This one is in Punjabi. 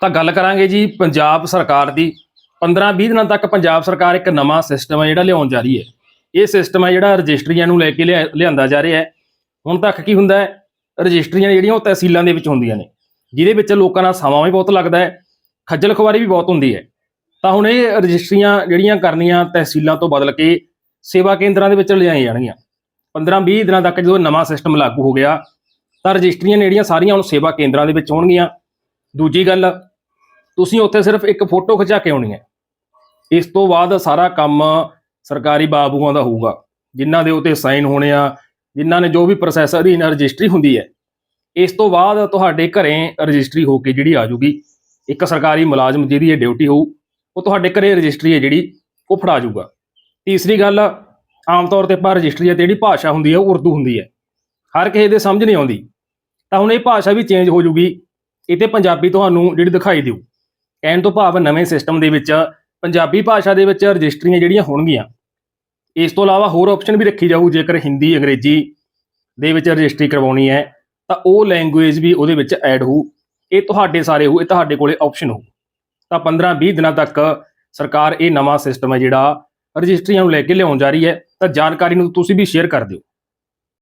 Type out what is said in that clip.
ਤਾਂ ਗੱਲ ਕਰਾਂਗੇ ਜੀ ਪੰਜਾਬ ਸਰਕਾਰ ਦੀ। 15-20 ਦਿਨਾਂ ਤੱਕ ਪੰਜਾਬ ਸਰਕਾਰ ਇੱਕ ਨਵਾਂ ਸਿਸਟਮ ਹੈ ਜਿਹੜਾ ਲਿਆਉਣ ਜਾ ਰਹੀ ਹੈ। ਇਹ ਸਿਸਟਮ ਹੈ ਜਿਹੜਾ ਰਜਿਸਟਰੀਆਂ ਨੂੰ ਲੈ ਕੇ ਲਿਆ- ਲਿਆਂਦਾ ਜਾ ਰਿਹਾ ਹੈ। ਹੁਣ ਤੱਕ ਕੀ ਹੁੰਦਾ ਹੈ? ਰਜਿਸਟਰੀਆਂ ਜਿਹੜੀਆਂ ਉਹ ਤਹਿਸੀਲਾਂ ਦੇ ਵਿੱਚ ਹੁੰਦੀਆਂ ਨੇ, ਜਿਹਦੇ ਵਿੱਚ ਲੋਕਾਂ ਦਾ ਸਮਾਂ ਵੀ ਬਹੁਤ ਲੱਗਦਾ ਹੈ, ਖੱਜਲ ਖੁਆਰੀ ਵੀ ਬਹੁਤ ਹੁੰਦੀ ਹੈ। ਤਾਂ ਹੁਣ ਇਹ ਰਜਿਸਟਰੀਆਂ ਜਿਹੜੀਆਂ ਕਰਨੀਆਂ ਤਹਿਸੀਲਾਂ ਤੋਂ ਬਦਲ ਕੇ ਸੇਵਾ ਕੇਂਦਰਾਂ ਦੇ ਵਿੱਚ ਲਿਜਾਈਆਂ ਜਾਣਗੀਆਂ। 15-20 ਦਿਨਾਂ ਤੱਕ ਜਦੋਂ ਨਵਾਂ ਸਿਸਟਮ ਲਾਗੂ ਹੋ ਗਿਆ, ਤਾਂ ਰਜਿਸਟਰੀਆਂ ਨੇ ਜਿਹੜੀਆਂ ਸਾਰੀਆਂ ਹੁਣ ਸੇਵਾ ਕੇਂਦਰਾਂ ਦੇ ਵਿੱਚ ਹੋਣਗੀਆਂ। ਦੂਜੀ ਗੱਲ, ਤੁਸੀਂ ਉੱਥੇ ਸਿਰਫ ਇੱਕ ਫੋਟੋ ਖਿਚਾ ਕੇ ਆਉਣੀ ਹੈ। ਇਸ ਤੋਂ ਬਾਅਦ ਸਾਰਾ ਕੰਮ ਸਰਕਾਰੀ ਬਾਬੂਆਂ ਦਾ ਹੋਊਗਾ, ਜਿਨ੍ਹਾਂ ਦੇ ਉਤੇ ਸਾਈਨ ਹੋਣੇ ਆ, ਜਿਨ੍ਹਾਂ ਨੇ ਜੋ ਵੀ ਪ੍ਰੋਸੈਸ ਅਧੀਨ ਰਜਿਸਟਰੀ ਹੁੰਦੀ ਹੈ। ਇਸ ਤੋਂ ਬਾਅਦ ਤੁਹਾਡੇ ਘਰੇ ਰਜਿਸਟਰੀ ਹੋ ਕੇ ਜਿਹੜੀ ਆ ਜੂਗੀ ਇੱਕ ਸਰਕਾਰੀ ਮੁਲਾਜ਼ਮ ਜਿਹਦੀ ਇਹ ਡਿਊਟੀ ਹੋਊ, ਉਹ ਤੁਹਾਡੇ ਘਰੇ ਰਜਿਸਟਰੀ ਹੈ ਜਿਹੜੀ, ਉਹ ਫੜਾ ਜੂਗਾ ਤੀਸਰੀ ਗੱਲ, ਆਮ ਤੌਰ ਤੇ ਆਪਾਂ ਰਜਿਸਟਰੀ ਹੈ ਤੇ ਜਿਹੜੀ ਭਾਸ਼ਾ ਹੁੰਦੀ ਹੈ, ਉਹ ਉਰਦੂ ਹੁੰਦੀ ਹੈ। ਹਰ ਕਿਸੇ ਦੇ ਸਮਝ ਨਹੀਂ ਆਉਂਦੀ। ਤਾਂ ਹੁਣ ਇਹ ਭਾਸ਼ਾ ਵੀ ਚੇਂਜ ਹੋ ਜੂਗੀ ਇਹ ਤੇ ਪੰਜਾਬੀ ਤੁਹਾਨੂੰ ਜਿਹੜੀ ਦਿਖਾਈ ਦਿਓ। ਕਹਿਣ ਤੋਂ ਭਾਵ ਨਵੇਂ ਸਿਸਟਮ ਦੇ ਵਿੱਚ ਪੰਜਾਬੀ ਭਾਸ਼ਾ ਦੇ ਵਿੱਚ ਰਜਿਸਟਰੀਆਂ ਜਿਹੜੀਆਂ ਹੋਣਗੀਆਂ, ਇਸ ਤੋਂ ਇਲਾਵਾ ਹੋਰ ਆਪਸ਼ਨ ਵੀ ਰੱਖੀ ਜਾਊ, ਜੇਕਰ ਹਿੰਦੀ, ਅੰਗਰੇਜ਼ੀ ਦੇ ਵਿੱਚ ਰਜਿਸਟਰੀ ਕਰਵਾਉਣੀ ਹੈ, ਤਾਂ ਉਹ ਲੈਂਗੁਏਜ ਵੀ ਉਹਦੇ ਵਿੱਚ ਐਡ ਹੋਊ। ਇਹ ਤੁਹਾਡੇ ਸਾਰੇ ਹੋ ਇਹ ਤੁਹਾਡੇ ਕੋਲੇ ਆਪਸ਼ਨ ਹੋਊ। ਤਾਂ 15-20 ਦਿਨਾਂ ਤੱਕ ਸਰਕਾਰ ਇਹ ਨਵਾਂ ਸਿਸਟਮ ਹੈ ਜਿਹੜਾ ਰਜਿਸਟਰੀਆਂ ਨੂੰ ਲੈ ਕੇ ਲਿਆਉਣ ਜਾ ਰਹੀ ਹੈ। ਤਾਂ ਜਾਣਕਾਰੀ ਨੂੰ ਤੁਸੀਂ ਵੀ ਸ਼ੇਅਰ ਕਰ ਦਿਓ।